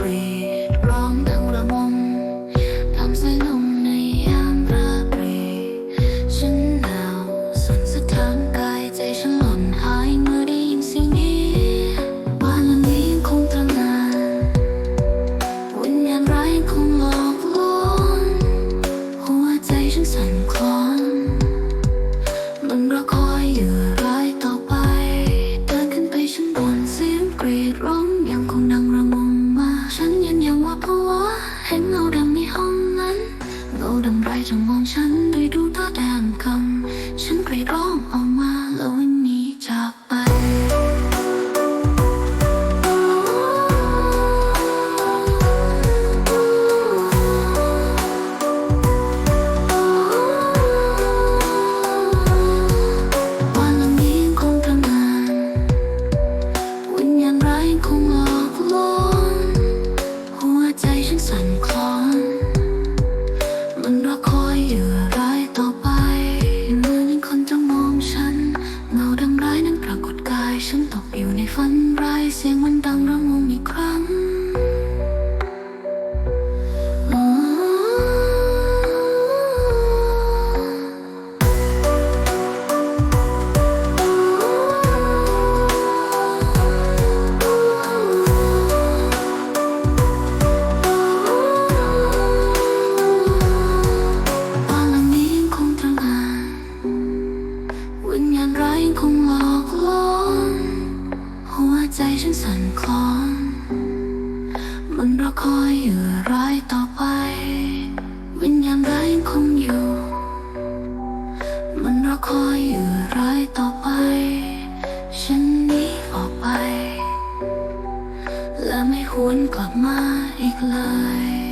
breathe. ใครจะมองฉันด้วยดูตาแดงคำฉันกรีดร้องออก อยู่ในฝันร้ายเสียงมันดังระงมอีกครั้ง มันรอคอยอยู่ร้ายต่อไป วิญญาณร้ายคงอยู่ มันรอคอยอยู่ร้ายต่อไป ฉันหนีออกไป และไม่หวนกลับมาอีกเลย